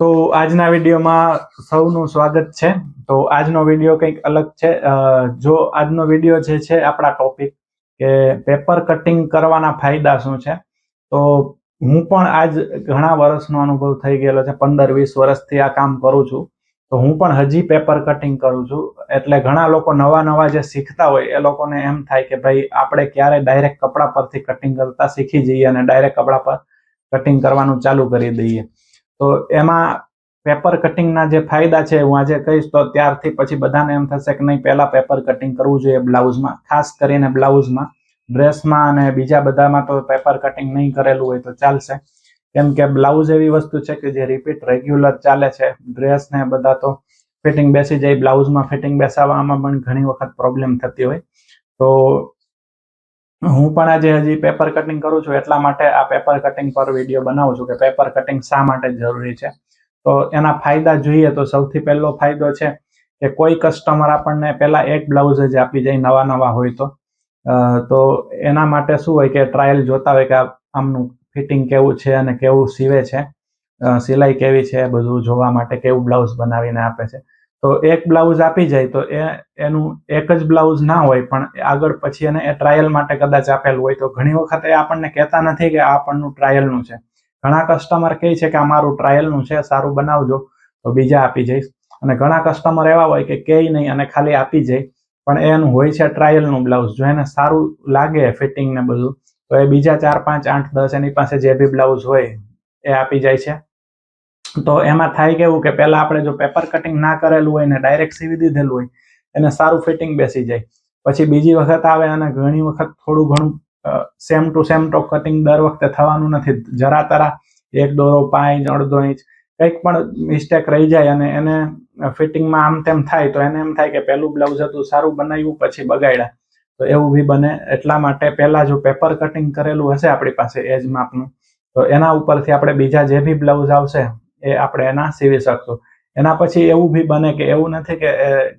તો આજના વિડીયોમાં સૌનું સ્વાગત છે. તો આજનો વીડિયો કંઈક અલગ છે. જો આજનો વીડિયો જે છે આપણા ટોપિક કે પેપર કટિંગ કરવાના ફાયદા શું છે? તો હું પણ આજ ઘણા વર્ષનો અનુભવ થઈ ગયેલો છે. પંદર, વીસ વર્ષથી આ કામ કરું છું. તો હું પણ હજી પેપર કટિંગ કરું છું. એટલે ઘણા લોકો નવા નવા જે શીખતા હોય એ લોકોને એમ થાય કે ભાઈ, આપણે ક્યારે ડાયરેક્ટ કપડા પરથી કટિંગ કરતા શીખી જઈએ અને ડાયરેક્ટ કપડા પર કટિંગ કરવાનું ચાલુ કરી દઈએ. તો એમાં પેપર કટિંગના જે ફાયદા છે હું આજે કહીશ, તો ત્યારથી પછી બધાને એમ થશે કે નહીં, પહેલાં પેપર કટિંગ કરવું જોઈએ બ્લાઉઝમાં, ખાસ કરીને બ્લાઉઝમાં. ડ્રેસમાં અને બીજા બધામાં તો પેપર કટિંગ નહીં કરેલું હોય તો ચાલશે. કેમ કે બ્લાઉઝ એવી વસ્તુ છે કે જે રિપીટ રેગ્યુલર ચાલે છે, ડ્રેસ ને બધા તો ફિટિંગ બેસી જાય, બ્લાઉઝમાં ફિટિંગ બેસાવવામાં પણ ઘણી વખત પ્રોબ્લેમ થતી હોય. તો હું પણ આજે હજી પેપર કટિંગ કરું છું, એટલા માટે આ પેપર કટિંગ પર વીડિયો બનાવું છું કે પેપર કટિંગ શા માટે જરૂરી છે. તો એના ફાયદા જોઈએ તો સૌથી પહેલો ફાયદો છે કે કોઈ કસ્ટમર આપણને પહેલાં એક બ્લાઉઝ જ આપી જાય નવા નવા હોય તો. તો એના માટે શું હોય કે ટ્રાયલ જોતા હોય કે આમનું ફિટિંગ કેવું છે અને કેવું સીવે છે. સિલાઈ કેવી છે, બધું જોવા માટે કેવું બ્લાઉઝ બનાવીને આપે છે. તો એક બ્લાઉઝ આપી જાય તો એ, એનું એક જ બ્લાઉઝ ના હોય પણ આગળ પછી એને એ ટ્રાયલ માટે કદાચ આપેલું હોય તો ઘણી વખત એ આપણને કહેતા નથી કે આ આપણનું ટ્રાયલનું છે. ઘણા કસ્ટમર કહે છે કે આ મારું ટ્રાયલનું છે, સારું બનાવજો. તો બીજા આપી જઈશ અને ઘણા કસ્ટમર એવા હોય કે કહે નહીં અને ખાલી આપી જાય. પણ એનું હોય છે ટ્રાયલનું બ્લાઉઝ. જો એને સારું લાગે ફિટિંગ ને બધું, તો એ બીજા ચાર, પાંચ, આઠ, દસ એની પાસે જે બી બ્લાઉઝ હોય એ આપી જાય છે. તો એમાં થાય કેવું કે પહેલાં આપણે જો પેપર કટિંગ ના કરેલું હોય ને ડાયરેક્ટ સીવી દીધેલું હોય, એને સારું ફિટિંગ બેસી જાય. પછી બીજી વખત આવે અને ઘણી વખત થોડું ઘણું same to same top cutting દર વખતે થવાનું નથી. જરા તરા એક દોરો પાંચ, અડધો ઇંચ, કંઈક પણ મિસ્ટેક રહી જાય અને એને ફિટિંગમાં આમ તેમ થાય તો એને એમ થાય કે પહેલું બ્લાઉઝ હતું, સારું બનાવ્યું, પછી બગાડ્યા. તો એવું બી બને. એટલા માટે પહેલાં જો પેપર કટિંગ કરેલું હશે આપણી પાસે એજ માપનું, તો એના ઉપરથી આપણે બીજા જે બી બ્લાઉઝ આવશે એ આપણે એના સીવી શકશું. એના પછી એવું બી બને કે એવું નથી કે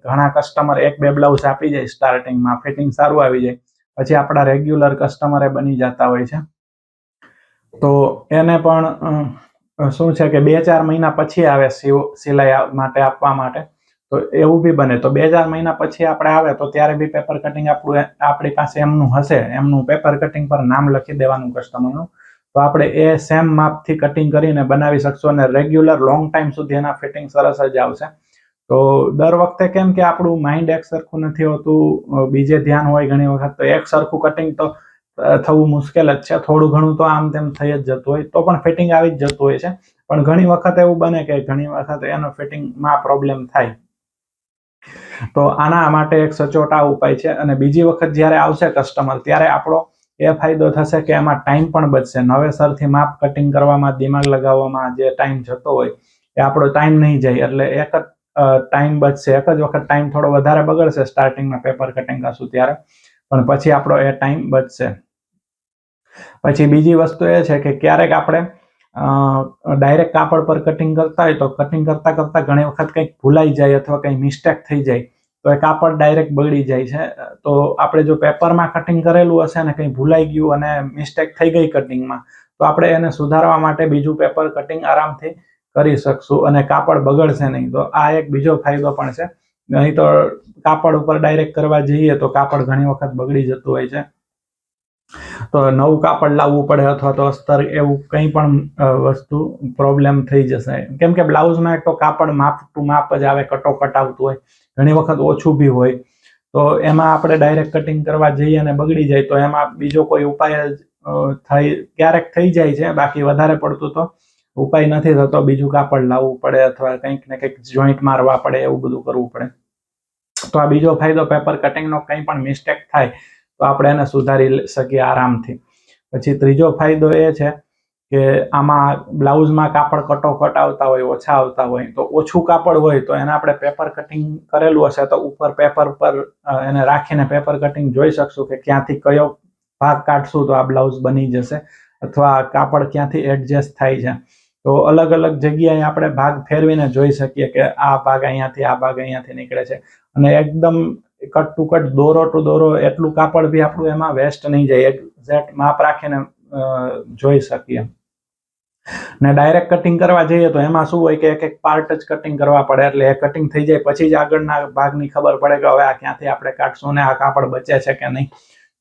ઘણા કસ્ટમર એક બે બ્લાઉઝ આપી જાય સ્ટાર્ટિંગમાં ફિટિંગ સારું આવી જાય, પછી આપણા રેગ્યુલર કસ્ટમર એ બની જતા હોય છે. તો એને પણ શું છે કે બે ચાર મહિના પછી આવે સીવ, સિલાઈ માટે આપવા માટે. તો એવું બી બને. તો બે ચાર મહિના પછી આપણે આવે, તો ત્યારે બી પેપર કટિંગ આપણું આપણી પાસે એમનું હશે. એમનું પેપર કટિંગ પર નામ લખી દેવાનું કસ્ટમરનું તો આપણે એ સેમ માપથી કટિંગ કરીને બનાવી શકશું અને રેગ્યુલર લોંગ ટાઈમ સુધી એના ફિટિંગ સરસ જ આવશે. તો દર વખતે કેમ કે આપણું માઇન્ડ એક સરખું નથી હોતું બીજે ધ્યાન હોય ઘણી વખત, તો એક સરખું કટિંગ તો થવું મુશ્કેલ જ છે. થોડું ઘણું તો આમ તેમ થઈ જ જતું હોય, તો પણ ફિટિંગ આવી જ જતું હોય છે. પણ ઘણી વખત એવું બને કે ઘણી વખત એનો ફિટિંગમાં પ્રોબ્લેમ થાય. તો આના માટે એક સચોટ ઉપાય છે અને બીજી વખત જ્યારે આવશે કસ્ટમર ત્યારે આપણો એ ફાયદો થશે કે એમાં ટાઈમ પણ બચશે. નવેસરથી માપ કટિંગ કરવામાં, દિમાગ લગાવવામાં જે ટાઈમ જતો હોય, એ આપણો ટાઈમ નહીં જાય. એટલે એક જ ટાઈમ બચશે. એક જ વખત ટાઈમ થોડો વધારે બગડશે સ્ટાર્ટિંગમાં પેપર કટિંગ કરશું ત્યારે. પણ પછી આપણો એ ટાઈમ બચશે. પછી બીજી વસ્તુ એ છે કે ક્યારેક આપણે ડાયરેક્ટ કાપડ પર કટિંગ કરતા હોય તો કટિંગ કરતા કરતા ઘણી વખત કંઈક ભૂલાઈ જાય અથવા કંઈ મિસ્ટેક થઈ જાય. તો એ કાપડ ડાયરેક્ટ બગડી જાય છે. તો આપણે જો પેપરમાં કટિંગ કરેલું હશે ને કંઈ ભૂલાઈ ગયું અને મિસ્ટેક થઈ ગઈ કટિંગમાં તો આપણે એને સુધારવા માટે બીજું પેપર કટિંગ આરામથી કરી શકશું અને કાપડ બગડશે નહીં. તો આ એક બીજો ફાયદો પણ છે. નહીં તો કાપડ ઉપર ડાયરેક્ટ કરવા જઈએ તો કાપડ ઘણી વખત બગડી જતું હોય છે. તો નવું કાપડ લાવવું પડે અથવા તો અસ્તર એવું કંઈ પણ વસ્તુ પ્રોબ્લેમ થઈ જશે. કેમ કે બ્લાઉઝમાં એક તો કાપડ માપ ટુ માપ જ આવે, કટોકટ આવતું હોય. ઘણી વખત ઓછું બી હોય. તો એમાં આપણે ડાયરેક્ટ કટિંગ કરવા જઈએ અને બગડી જાય તો એમાં બીજો કોઈ ઉપાય જ થઈ ક્યારેક થઈ જાય છે, બાકી વધારે પડતું તો ઉપાય નથી થતો. બીજું કાપડ લાવવું પડે અથવા કંઈક ને કંઈક જોઈન્ટ મારવા પડે એવું બધું કરવું પડે. તો આ બીજો ફાયદો પેપર કટિંગનો કંઈ પણ મિસ્ટેક થાય તો આપણે એને સુધારી શકીએ આરામથી. પછી ત્રીજો ફાયદો એ છે કે આમાં બ્લાઉઝમાં કાપડ કટોકટ આવતા હોય, ઓછા આવતા હોય, તો ઓછું કાપડ હોય તો એને આપણે પેપર કટિંગ કરેલું હશે તો ઉપર પેપર પર એને રાખીને પેપર કટિંગ જોઈ શકશું કે ક્યાંથી કયો ભાગ કાઢશું તો આ બ્લાઉઝ બની જશે અથવા કાપડ ક્યાંથી એડજસ્ટ થાય છે. તો અલગ અલગ જગ્યાએ આપણે ભાગ ફેરવીને જોઈ શકીએ કે આ ભાગ અહીંયાથી, આ ભાગ અહીંયાથી નીકળે છે. અને એકદમ કટ ટુ કટ દોરો ટુ દોરો એટલું કાપડ બી આપણું એમાં વેસ્ટ નહીં જાય એક્ઝેક્ટ માપ રાખીને જોઈ શકીએ. ને ડાયરેક્ટ કટિંગ કરવા જઈએ તો એમાં શું હોય કે એક એક પાર્ટ જ કટિંગ કરવા પડે, એટલે એ કટિંગ થઈ જાય પછી જ આગળના ભાગની ખબર પડે કે હવે આ ક્યાંથી આપણે કાઢશું ને આ કાપડ બચે છે કે નહીં.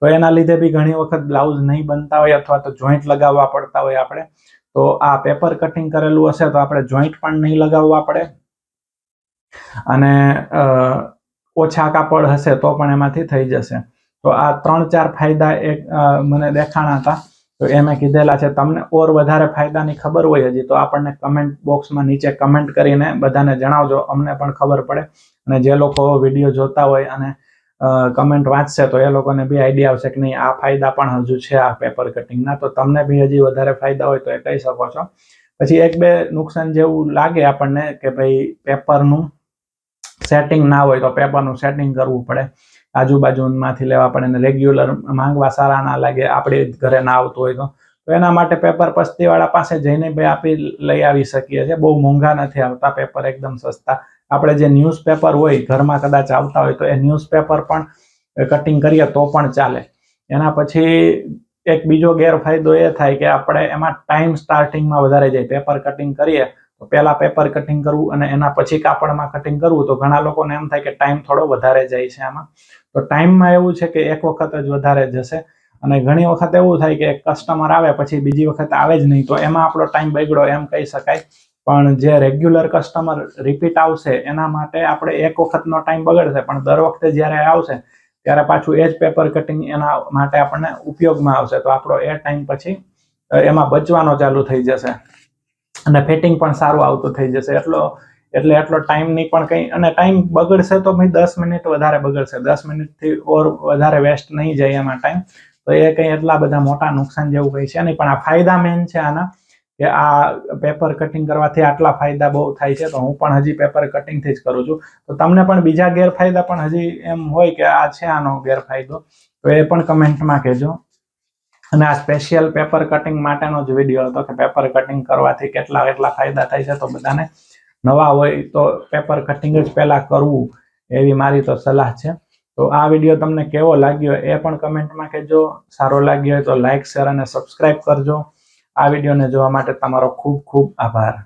તો એના લીધે બી ઘણી વખત બ્લાઉઝ નહીં બનતા હોય અથવા તો જોઈન્ટ લગાવવા પડતા હોય આપણે. તો આ પેપર કટિંગ કરેલું હશે તો આપણે જોઈન્ટ પણ નહીં લગાવવા પડે. અને ઓછા કાપડ હશે તો પણ એમાંથી થઈ જશે. તો આ ત્રણ ચાર ફાયદા એક મને દેખાણા હતા. તો એ મેં કીધેલા છે, તમને ઓર વધારે ફાયદાની ખબર હોય હજી, તો આપણને કમેન્ટ બોક્સમાં નીચે કમેન્ટ કરીને બધાને જણાવજો, અમને પણ ખબર પડે. અને જે લોકો વીડિયો જોતા હોય અને કમેન્ટ વાંચશે, તો એ લોકોને બી આઈડિયા આવશે કે નહીં, આ ફાયદા પણ હજુ છે, આ પેપર કટિંગના તો તમને બી હજી વધારે ફાયદા હોય તો એ કહી શકો છો. પછી એક બે નુકસાન જેવું લાગે આપણને કે ભાઈ પેપરનું સેટિંગ ના હોય તો પેપરનું સેટિંગ કરવું પડે. આજુબાજુમાંથી લેવા પડે ને રેગ્યુલર માંગવા સારા ના લાગે, આપણે ઘરે ના આવતું હોય તો. એના માટે પેપર પસ્તીવાળા પાસે જઈને ભાઈ આપી લઈ આવી શકીએ છીએ. બહુ મોંઘા નથી આવતા પેપર એકદમ સસ્તા. આપણે જે ન્યૂઝપેપર હોય, ઘરમાં કદાચ આવતા હોય તો એ ન્યૂઝપેપર પણ કટિંગ કરીએ તો પણ ચાલે. એના પછી એક બીજો ગેરફાયદો એ થાય કે આપણે એમાં ટાઈમ સ્ટાર્ટિંગમાં વધારે જાય. પેપર કટિંગ કરીએ તો પહેલાં પેપર કટિંગ કરવું અને એના પછી કાપડમાં કટિંગ કરવું તો ઘણા લોકોને એમ થાય કે ટાઈમ થોડો વધારે જાય છે આમાં. તો ટાઈમમાં એવું છે કે એક વખત જ વધારે જશે. અને ઘણી વખત એવું થાય કે કસ્ટમર આવે પછી બીજી વખત આવે જ નહીં. તો એમાં આપણો ટાઈમ બગડ્યો એમ કહી શકાય. પણ જે રેગ્યુલર કસ્ટમર રિપીટ આવશે, એના માટે આપણે એક વખતનો ટાઈમ બગડશે. પણ દર વખતે જ્યારે આવશે, ત્યારે પાછું એ જ પેપર કટિંગ એના માટે આપણને ઉપયોગમાં આવશે. તો આપણો એ ટાઈમ પછી એમાં બચવાનો ચાલુ થઈ જશે. અને ફિટિંગ પણ સારું આવતું થઈ જશે. એટલો એટલે એટલો ટાઈમની પણ કંઈ, અને ટાઈમ બગડશે તો ભાઈ દસ મિનિટ વધારે બગડશે. દસ મિનિટથી ઓર વધારે વેસ્ટ નહીં જાય એમાં ટાઈમ તો એ કંઈ એટલા બધા મોટા નુકસાન જેવું કંઈ છે નહીં. પણ આ ફાયદા મેન છે આના, કે આ પેપર કટિંગ કરવાથી આટલા ફાયદા બહુ થાય છે. તો હું પણ હજી પેપર કટિંગથી જ કરું છું. તો તમને પણ બીજા ગેરફાયદા પણ હજી એમ હોય કે આ છે આનો ગેરફાયદો, તો એ પણ કમેન્ટમાં કહેજો. અને આ સ્પેશિયલ પેપર કટિંગ માટેનો જ વીડિયો હતો કે પેપર કટિંગ કરવાથી કેટલા કેટલા ફાયદા થાય છે તો બધાને નવા હોય તો પેપર કટિંગ જ પહેલાં કરવું, એવી મારી તો સલાહ છે. તો આ વીડિયો તમને કેવો લાગ્યો એ પણ કમેન્ટમાં કહેજો. સારો લાગ્યો હોય તો લાઇક શેર અને સબસ્ક્રાઇબ કરજો. આ વિડીયોને જોવા માટે તમારો ખૂબ ખૂબ આભાર.